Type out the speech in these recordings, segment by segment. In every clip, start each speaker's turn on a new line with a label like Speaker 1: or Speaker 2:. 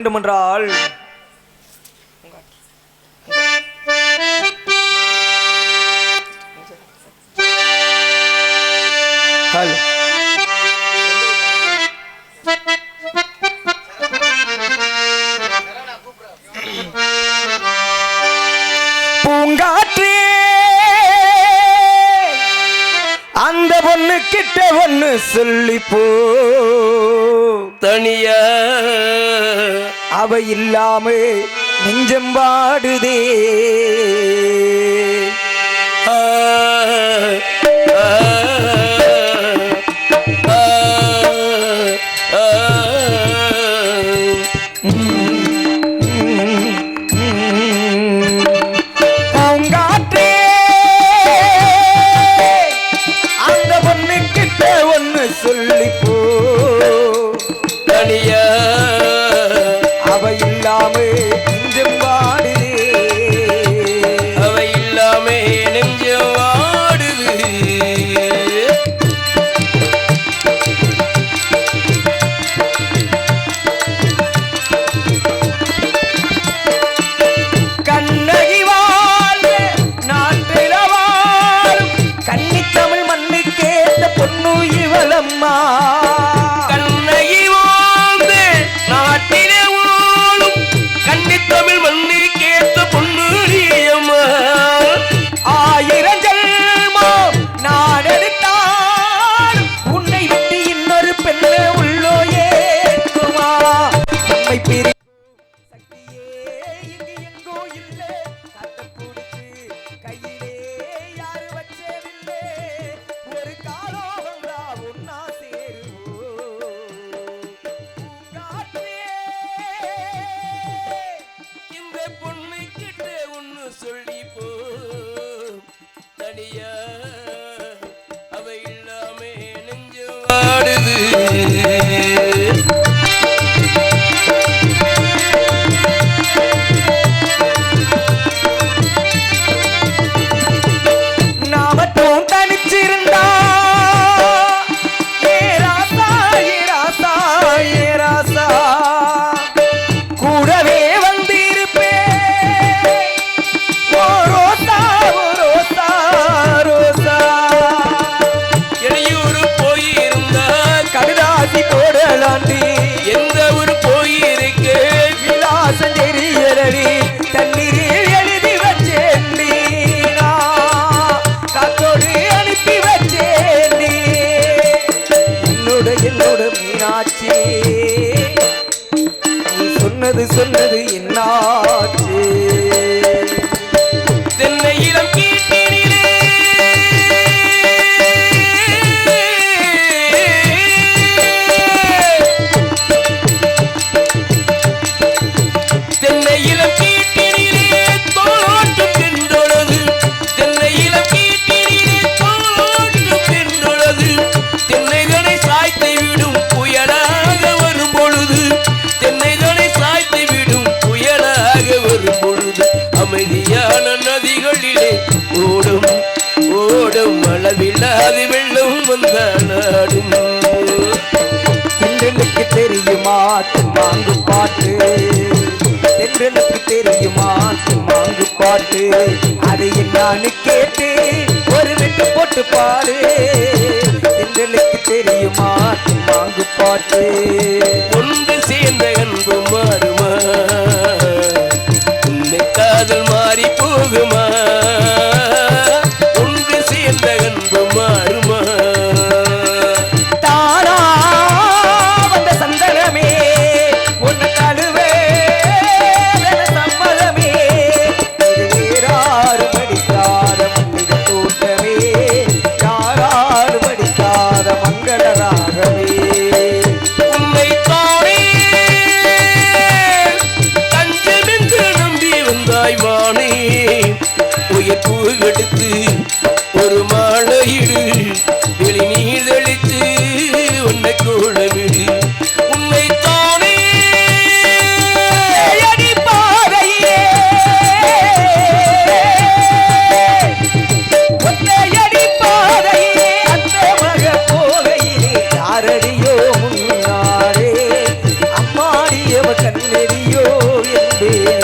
Speaker 1: வேண்டுமென்றால் ஹலோ. அந்த பொண்ணு கிட்ட ஒண்ணு சொல்லி போ
Speaker 2: தனியா
Speaker 1: அவை இல்லாமல் நெஞ்சம் பாடுதே
Speaker 2: ஆ. ஆடுது அமைதியான நதிகளிலே ஓடும் ஓடும் அளவில்லாது வெள்ளம் வந்தாடும்
Speaker 1: தென்றலுக்கு தெரியுமா? மாங்கு பாட்டு. தென்றலுக்கு தெரியுமா? மாங்கு பாட்டு. அதை நான் கேட்டு ஒரு வெட்டு போட்டு பாடு. தென்றலுக்கு தெரியுமா? மாங்கு பாட்டு.
Speaker 2: ஒன்று
Speaker 1: রে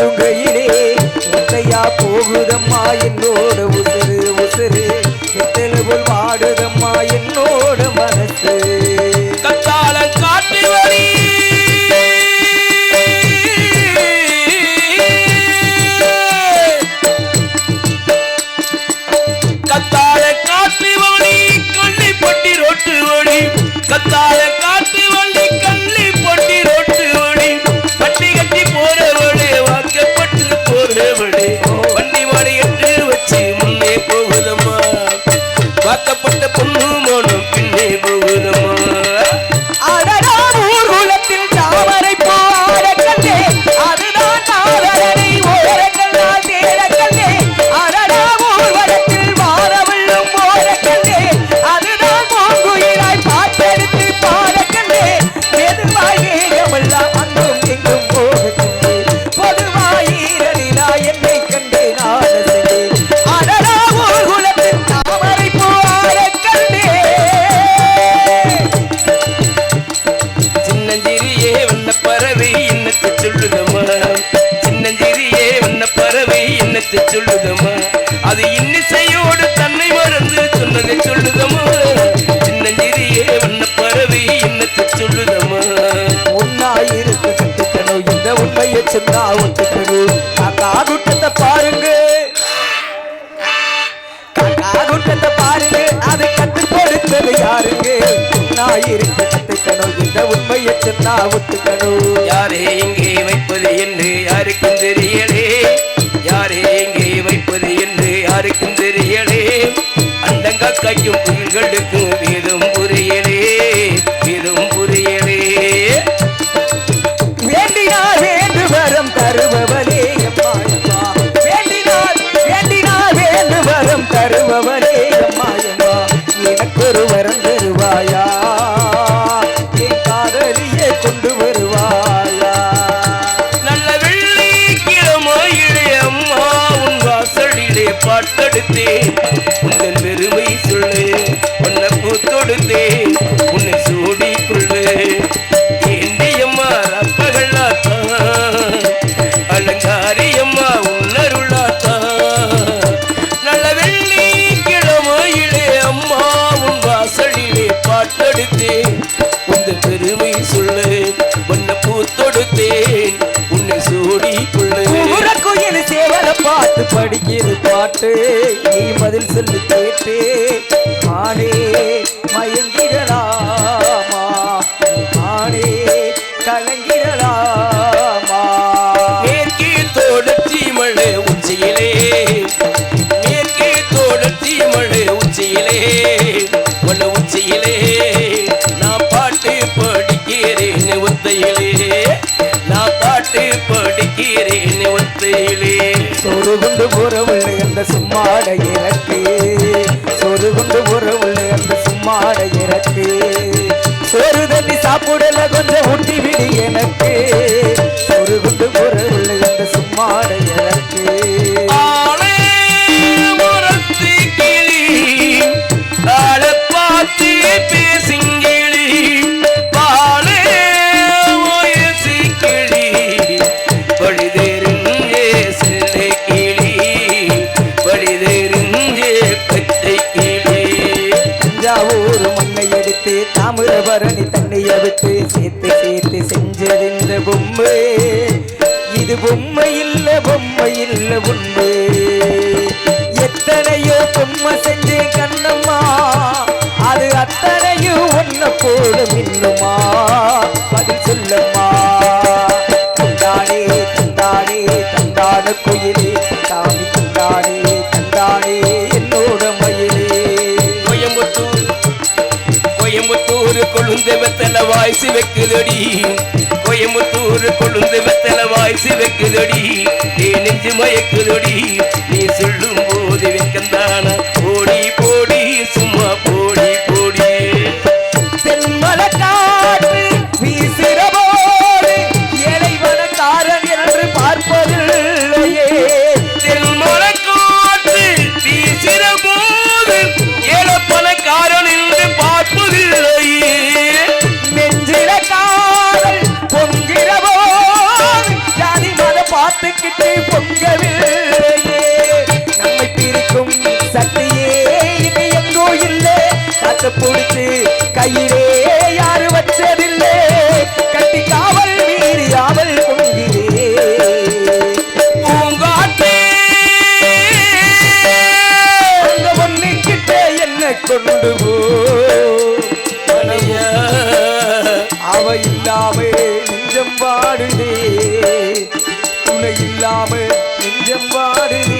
Speaker 1: பூத்துங்கையிலே முத்தையா போகுதம்மா என்னோட உசுறு உசுறு.
Speaker 2: மெத்தலு வாடுதம் எடுத்து சொல்லுதமா அது இன்னிசையோடு தன்னை மறந்து சொன்னதை சொல்லுதமா சின்னஞ்சிறிய வண்ண பறவை என்னத்தை சொல்லுதமா
Speaker 1: ஒன்னாயிருக்கு கத்துக்கணும் இந்த உண்மையை சொன்னா ஒத்துக்கணும் காக்கா பாருங்க. காக்கா பாருங்க அதை கத்து யாருங்க? ஒன்னாயிருக்கு கத்துக்கணும் இந்த உண்மையை சொன்னா ஒத்துக்கணும்
Speaker 2: யாரே இங்கே? அடிக்கும் தெரியலே அந்த கக்கையும் புயல்களுக்கும் வீதம்
Speaker 1: புரிய. பாட்டு நீ பதில் சொல்லி கேட்டு. ஆடே மயங்கிடலாமா?
Speaker 2: ஆடே கலங்கி
Speaker 1: சோறு குண்டு உறவுள்ள அந்த சும்மாட இறக்கு. சோறு குண்டு உறவுள்ள அந்த சும்மாட இறக்கு. சோறு தண்ணி சாப்பிடல கொஞ்சம் ஊட்டி விடு எனக்கு. இது பொம்மை இல்ல பொம்மை இல்ல உண்மை. எத்தனையோ பொம்மை செஞ்சு கண்ணம்மா.
Speaker 2: கோயம்புத்தூர் கொழுந்து வெத்தல வாய் சிவக்குதடி. கோயம்புத்தூர்
Speaker 1: கொழுந்து வெத்தல வாய் சிவக்குதடி. நீ நெஞ்சு மயக்குதடி. நீ சொல்லும் போது வெக்கந்தானா
Speaker 3: வாடுதே துணை இல்லாமல் நெஞ்சம் வாடுதே